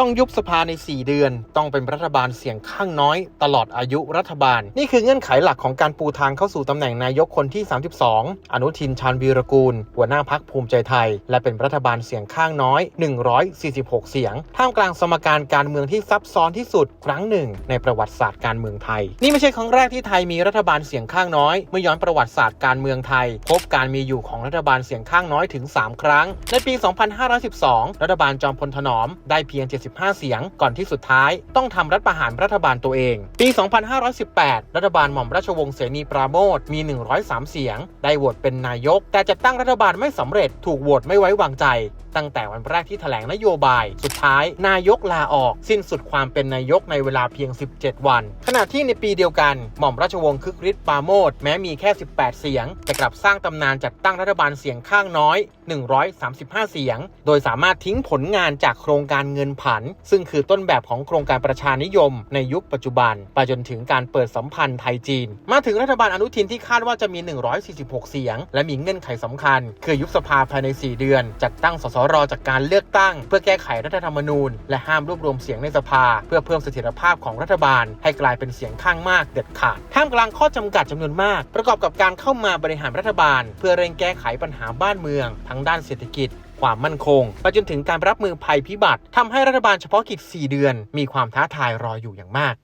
ต้องยุบสภาใน 4 เดือน ต้องเป็นรัฐบาลเสียงข้างน้อย ตลอดอายุรัฐบาล นี่คือเงื่อนไขหลักของการปูทางเข้าสู่ตำแหน่งนายกคนที่ 32 อนุทินชาญวีรกูล หัวหน้าพักภูมิใจไทย และเป็นรัฐบาลเสียงข้างน้อย 146 เสียง ท่ามกลางสมการการเมืองที่ซับซ้อนที่สุดครั้งหนึ่ง ในประวัติศาสตร์การเมืองไทย นี่ไม่ใช่ครั้งแรกที่ไทยมีรัฐบาลเสียงข้างน้อยเมื่อย้อนประวัติศาสตร์การเมืองไทย พบการมีอยู่ของรัฐบาลเสียงข้างน้อยถึง 3 ครั้ง ในปี 2512 รัฐบาลจอมพลถนอมได้เพียง75เสียง ก่อนที่สุดท้ายต้องทำรัฐประหารรัฐบาลตัวเอง ปี 2518 รัฐบาลหม่อมราชวงศ์เสนีปราโมทมี 103 เสียง ได้โหวตเป็นนายก แต่จะตั้งรัฐบาลไม่สำเร็จถูกโหวตไม่ไว้วางใจ ตั้งแต่วันแรกที่แถลงนโยบาย สุดท้าย นายกลาออก สิ้นสุดความเป็นนายกในเวลาเพียง 17 วัน ขณะที่ในปีเดียวกันหม่อมราชวงศ์คึกฤทธิ์ปราโมทแม้มีแค่ 18 เสียง แต่กลับสร้างตำนานจัดตั้งรัฐบาลเสียงข้างน้อย 135 เสียง โดยสามารถทิ้งผลงานจากโครงการเงินผัน ซึ่งคือต้นแบบของโครงการประชานิยม ในยุคปัจจุบันไปจนถึงการเปิดสัมพันธ์ไทยจีน มาถึงรัฐบาลอนุทินที่คาดว่าจะมี 146 เสียง และมีเงื่อนไขสำคัญ คือยุบสภาภายใน 4 เดือน จัดตั้งสสรจากการเลือกตั้ง เพื่อแก้ไขรัฐธรรมนูญ และห้ามรวบรวมเสียงในสภา เพื่อเพิ่มเสถียรภาพของรัฐบาล ให้กลายเป็นเสียงข้างมากเด็ดขาดท่ามกลางข้อจำกัดจำนวนมาก ประกอบกับการเข้ามาบริหารรัฐบาล เพื่อเร่งแก้ไขปัญหาบ้านเมือง ทั้งด้านเศรษฐกิจ ความมั่นคงไปจนถึงการรับมือภัยพิบัติทำให้รัฐบาลเฉพาะกิจ 4 เดือน มีความท้าทายรออยู่อย่างมาก